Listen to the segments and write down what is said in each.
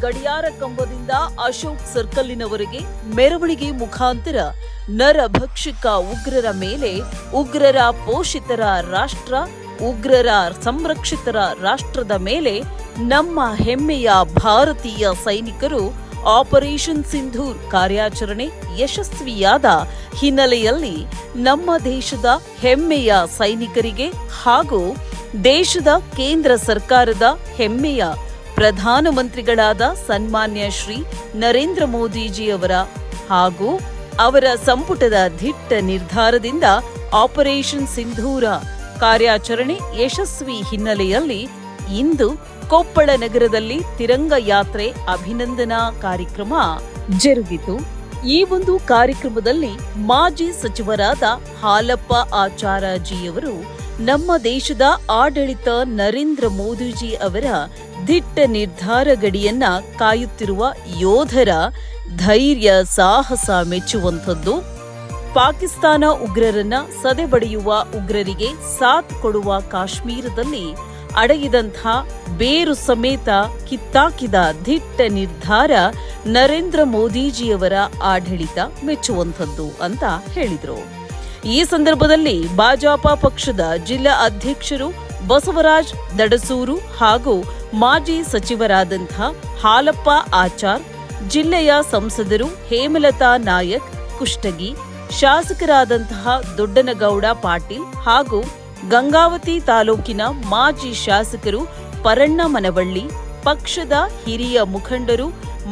ಗಡಿಯಾರ ಕಂಬದಿಂದ ಅಶೋಕ್ ಸರ್ಕಲ್ಲಿನವರೆಗೆ ಮೆರವಣಿಗೆ ಮುಖಾಂತರ ನರಭಕ್ಷಕ ಉಗ್ರರ ಮೇಲೆ ಉಗ್ರರ ಪೋಷಿತರ ರಾಷ್ಟ್ರ, ಉಗ್ರರ ಸಂರಕ್ಷಿತರ ರಾಷ್ಟ್ರದ ಮೇಲೆ ನಮ್ಮ ಹೆಮ್ಮೆಯ ಭಾರತೀಯ ಸೈನಿಕರು ಆಪರೇಷನ್ ಸಿಂಧೂರ್ ಕಾರ್ಯಾಚರಣೆ ಯಶಸ್ವಿಯಾದ ಹಿನ್ನೆಲೆಯಲ್ಲಿ ನಮ್ಮ ದೇಶದ ಹೆಮ್ಮೆಯ ಸೈನಿಕರಿಗೆ ಹಾಗೂ ದೇಶದ ಕೇಂದ್ರ ಸರ್ಕಾರದ ಹೆಮ್ಮೆಯ ಪ್ರಧಾನಮಂತ್ರಿಗಳಾದ ಸನ್ಮಾನ್ಯ ಶ್ರೀ ನರೇಂದ್ರ ಮೋದಿಜಿಯವರ ಹಾಗೂ ಅವರ ಸಂಪುಟದ ದಿಟ್ಟ ನಿರ್ಧಾರದಿಂದ ಆಪರೇಷನ್ ಸಿಂಧೂರ ಕಾರ್ಯಾಚರಣೆ ಯಶಸ್ವಿ ಹಿನ್ನೆಲೆಯಲ್ಲಿ ಇಂದು ಕೊಪ್ಪಳ ನಗರದಲ್ಲಿ ತಿರಂಗ ಯಾತ್ರೆ ಅಭಿನಂದನಾ ಕಾರ್ಯಕ್ರಮ ಜರುಗಿತು. ಈ ಒಂದು ಕಾರ್ಯಕ್ರಮದಲ್ಲಿ ಮಾಜಿ ಸಚಿವರಾದ ಹಾಲಪ್ಪ ಆಚಾರಜಿಯವರು ನಮ್ಮ ದೇಶದ ಆಡಳಿತ ನರೇಂದ್ರ ಮೋದಿಜಿ ಅವರ ದಿಟ್ಟ ನಿರ್ಧಾರ ಗಡಿಯನ್ನ ಕಾಯುತ್ತಿರುವ ಯೋಧರ ಧೈರ್ಯ, ಸಾಹಸ ಮೆಚ್ಚುವಂಥದ್ದು. ಪಾಕಿಸ್ತಾನ ಉಗ್ರರನ್ನ ಸದೆಬಡಿಯುವ ಉಗ್ರರಿಗೆ ಸಾಥ್ ಕೊಡುವ ಕಾಶ್ಮೀರದಲ್ಲಿ ಅಡಗಿದಂಥ ಬೇರು ಸಮೇತ ಕಿತ್ತಾಕಿದ ದಿಟ್ಟ ನಿರ್ಧಾರ ನರೇಂದ್ರ ಮೋದಿಜಿಯವರ ಆಡಳಿತ ಮೆಚ್ಚುವಂಥದ್ದು ಅಂತ ಹೇಳಿದರು. ಈ ಸಂದರ್ಭದಲ್ಲಿ ಭಾಜಪ ಪಕ್ಷದ ಜಿಲ್ಲಾ ಅಧ್ಯಕ್ಷರು ಬಸವರಾಜ್ ದಡಸೂರು ಹಾಗೂ ಮಾಜಿ ಸಚಿವರಾದಂಥ ಹಾಲಪ್ಪ ಆಚಾರ್, ಜಿಲ್ಲೆಯ ಸಂಸದರು ಹೇಮಲತಾ ನಾಯಕ್, ಕುಷ್ಟಗಿ, ಶಾಸಕರಾದಂತಹ ದೊಡ್ಡನಗೌಡ ಪಾಟೀಲ್ ಹಾಗೂ ಗಂಗಾವತಿ ತಾಲೂಕಿನ ಮಾಜಿ ಶಾಸಕರು ಪರಣ್ಣ ಮನವಳ್ಳಿ, ಪಕ್ಷದ ಹಿರಿಯ ಮುಖಂಡರು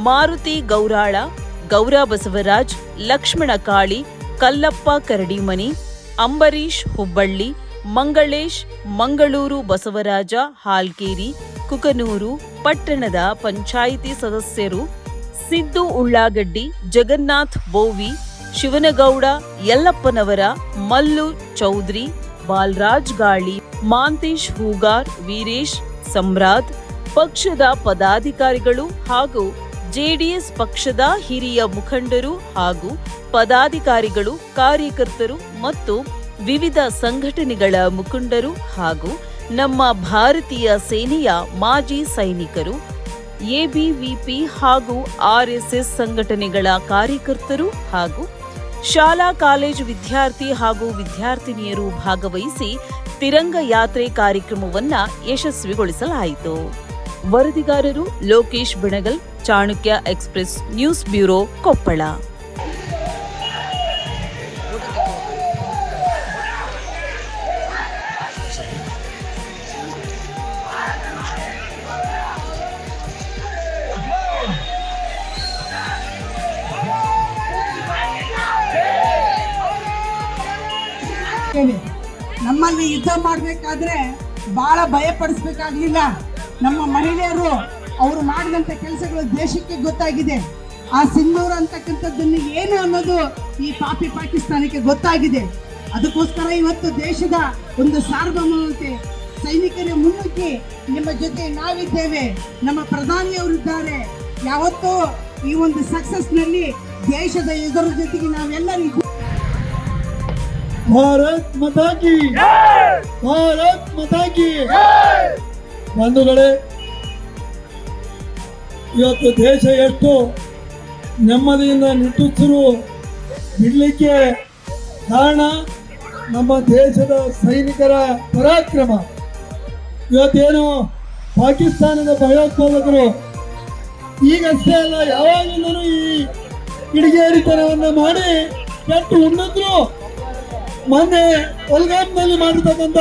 ಮಾರುತಿ ಗೌರಾಳ, ಗೌರ ಬಸವರಾಜ್, ಲಕ್ಷ್ಮಣ ಕಾಳಿ ಕಲ್ಲಪ್ಪ ಕರಡಿಮನಿ ಅಂಬರೀಶ್ ಹುಬ್ಬಳ್ಳಿ, ಮಂಗಳೇಶ್, ಮಂಗಳೂರು ಬಸವರಾಜ ಹಾಲ್ಕೇರಿ ಕುಕನೂರು ಪಟ್ಟಣದ ಪಂಚಾಯಿತಿ ಸದಸ್ಯರು, ಸಿದ್ದು ಉಳ್ಳಾಗಡ್ಡಿ, ಜಗನ್ನಾಥ್ ಬೋವಿ, ಶಿವನಗೌಡ, ಯಲ್ಲಪ್ಪನವರ, ಮಲ್ಲು ಚೌಧರಿ, ಬಾಲರಾಜ್ ಗಾಳಿ, ಮಾಂತೇಶ್ ಹೂಗಾರ್, ವೀರೇಶ್, ಸಮ್ರಾಟ್, ಪಕ್ಷದ ಪದಾಧಿಕಾರಿಗಳು ಹಾಗೂ ಜೆಡಿಎಸ್ ಪಕ್ಷದ ಹಿರಿಯ ಮುಖಂಡರು ಹಾಗೂ ಪದಾಧಿಕಾರಿಗಳು, ಕಾರ್ಯಕರ್ತರು ಮತ್ತು ವಿವಿಧ ಸಂಘಟನೆಗಳ ಮುಖಂಡರು ಹಾಗೂ ನಮ್ಮ ಭಾರತೀಯ ಸೇನೆಯ ಮಾಜಿ ಸೈನಿಕರು, ಎಬಿವಿಪಿ ಹಾಗೂ ಆರ್ಎಸ್ಎಸ್ ಸಂಘಟನೆಗಳ ಕಾರ್ಯಕರ್ತರು ಹಾಗೂ ಶಾಲಾ ಕಾಲೇಜು ವಿದ್ಯಾರ್ಥಿ ಹಾಗೂ ವಿದ್ಯಾರ್ಥಿನಿಯರು ಭಾಗವಹಿಸಿ ತಿರಂಗ ಯಾತ್ರೆ ಕಾರ್ಯಕ್ರಮವನ್ನು ಯಶಸ್ವಿಗೊಳಿಸಲಾಯಿತು. ವರದಿಗಾರರು Lokesh Binagal Chanakya express news bureau Koppal. ನಮ್ಮಲ್ಲಿ ಯುದ್ಧ ಮಾಡಬೇಕಾದ್ರೆ ಬಹಳ ಭಯ ಪಡಿಸ್ಬೇಕಾಗ್ಲಿಲ್ಲ ನಮ್ಮ ಮಹಿಳೆಯರು ಅವರು ಮಾಡಿದಂಥ ಕೆಲಸಗಳು ದೇಶಕ್ಕೆ ಗೊತ್ತಾಗಿದೆ. ಆ ಸಿಂಧೂರ್ ಅಂತಕ್ಕಂಥದ್ದನ್ನು ಏನು ಅನ್ನೋದು ಈ ಪಾಪಿ ಪಾಕಿಸ್ತಾನಕ್ಕೆ ಗೊತ್ತಾಗಿದೆ. ಅದಕ್ಕೋಸ್ಕರ ಇವತ್ತು ದೇಶದ ಒಂದು ಸಾರ್ವಭೌಮತೆ ಸೈನಿಕರ ಮುನ್ನುಗ್ಗಿ ನಿಮ್ಮ ಜೊತೆ ನಾವಿದ್ದೇವೆ. ನಮ್ಮ ಪ್ರಧಾನಿಯವರಿದ್ದಾರೆ ಯಾವತ್ತೂ ಈ ಒಂದು ಸಕ್ಸಸ್ನಲ್ಲಿ ದೇಶದ ಎದುರ ಜೊತೆಗೆ ನಾವೆಲ್ಲರಿಗೂ. ಭಾರತ್ ಮತಾಕಿ ಭಾರತ್ ಮಾತಾ ಕಿ ಬಂಧುಗಳೇ, ಇವತ್ತು ದೇಶ ಎಷ್ಟು ನೆಮ್ಮದಿಯಿಂದ ನಿಟ್ಟುಸಿರು ಬಿಡಲಿಕ್ಕೆ ಕಾರಣ ನಮ್ಮ ದೇಶದ ಸೈನಿಕರ ಪರಾಕ್ರಮ. ಇವತ್ತೇನು ಪಾಕಿಸ್ತಾನದ ಭಯೋತ್ಪಾದಕರು ಈಗಷ್ಟೇ ಅಲ್ಲ ಯಾವಾಗಿಂದಲೂ ಈ ಕಿಡಿಗೇರಿತನವನ್ನು ಮಾಡಿ ಕೆಟ್ಟು ಉಣ್ಣಿದ್ರು. ಮೊನ್ನೆ ಒಲ್ಗಾಮ್ನಲ್ಲಿ ಮಾಡಿರ್ತಕ್ಕಂಥ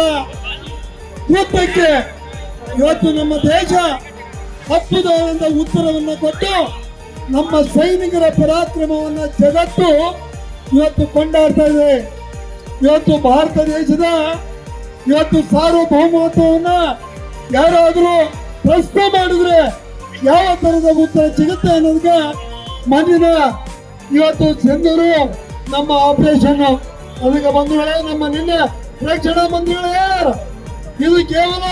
ಕೃತ್ಯಕ್ಕೆ ಇವತ್ತು ನಮ್ಮ ದೇಶ ಅದ್ಭುತವಾದ ಉತ್ತರವನ್ನು ಕೊಟ್ಟು ನಮ್ಮ ಸೈನಿಕರ ಪರಾಕ್ರಮವನ್ನು ಜಗತ್ತು ಇವತ್ತು ಕೊಂಡಾಡ್ತಾ ಇದೆ. ಇವತ್ತು ಭಾರತ ದೇಶದ ಇವತ್ತು ಸಾರ್ವಭೌಮತ್ವವನ್ನ ಯಾರಾದರೂ ಪ್ರಶ್ನೆ ಮಾಡಿದ್ರೆ ಯಾವ ತರದ ಉತ್ತರ ಸಿಗುತ್ತೆ ಅನ್ನೋದಕ್ಕೆ ಮಣ್ಣಿನ ಇವತ್ತು ಜನರು ನಮ್ಮ ಆಪರೇಷನ್ ಅದಕ್ಕೆ ಬಂಧುಗಳೇ, ನಮ್ಮ ನಿನ್ನೆ ಪ್ರೇಕ್ಷಣ ಬಂಧುಗಳೇ ಇದು ಕೇವಲ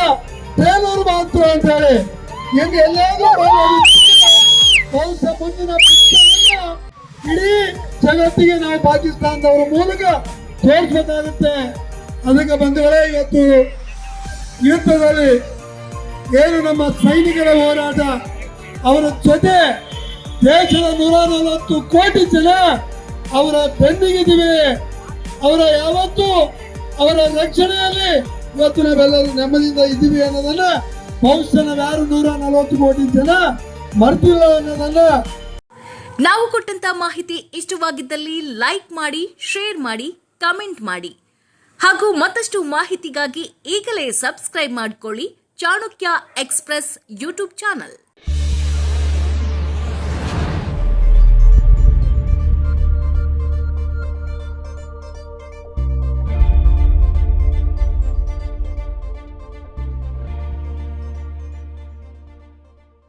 ಟ್ರೇಲರ್ ಮಾತು ಅಂತ ಹೇಳಿ. ನಿಮ್ಗೆ ಎಲ್ಲಾದ್ರೂ ಮುಂದಿನ ಇಡೀ ಜಗತ್ತಿಗೆ ನಾವು ಪಾಕಿಸ್ತಾನದವರ ಮೂಲಕ ತೋರಿಸಬೇಕಾಗುತ್ತೆ. ಅದಕ್ಕೆ ಬಂಧುಗಳೇ, ಇವತ್ತು ಯುದ್ಧದಲ್ಲಿ ಏನು ನಮ್ಮ ಸೈನಿಕರ ಹೋರಾಟ, ಅವರ ಜೊತೆ ದೇಶದ ನೂರ ನಲವತ್ತು ಕೋಟಿ ಜನ ಅವರ ಬೆನ್ನಿಗಿದ್ದೀವಿ. ಅವರ ಯಾವತ್ತೂ ಅವರ ರಕ್ಷಣೆಯಲ್ಲಿ ಇವತ್ತು ನಾವೆಲ್ಲರೂ ನೆಮ್ಮದಿಯಿಂದ ಇದ್ದೀವಿ ಅನ್ನೋದನ್ನ ಬಹುಶಃ ನಾವ್ಯಾರು ನೂರ ನಲವತ್ತು ಕೋಟಿ ಜನ ಮರ್ತಿಲ್ಲ ಅನ್ನೋದನ್ನ ನಾವು ಕೊಟ್ಟಂತ ಮಾಹಿತಿ ಇಷ್ಟವಾಗಿದ್ದಲ್ಲಿ ಲೈಕ್ ಮಾಡಿ, ಶೇರ್ ಮಾಡಿ, ಕಮೆಂಟ್ ಮಾಡಿ. ಹಾಗೂ ಮತ್ತಷ್ಟು ಮಾಹಿತಿಗಾಗಿ ಈಗಲೇ ಸಬ್ಸ್ಕ್ರೈಬ್ ಮಾಡಿಕೊಳ್ಳಿ ಚಾಣಕ್ಯ ಎಕ್ಸ್ಪ್ರೆಸ್ ಯೂಟ್ಯೂಬ್ ಚಾನಲ್.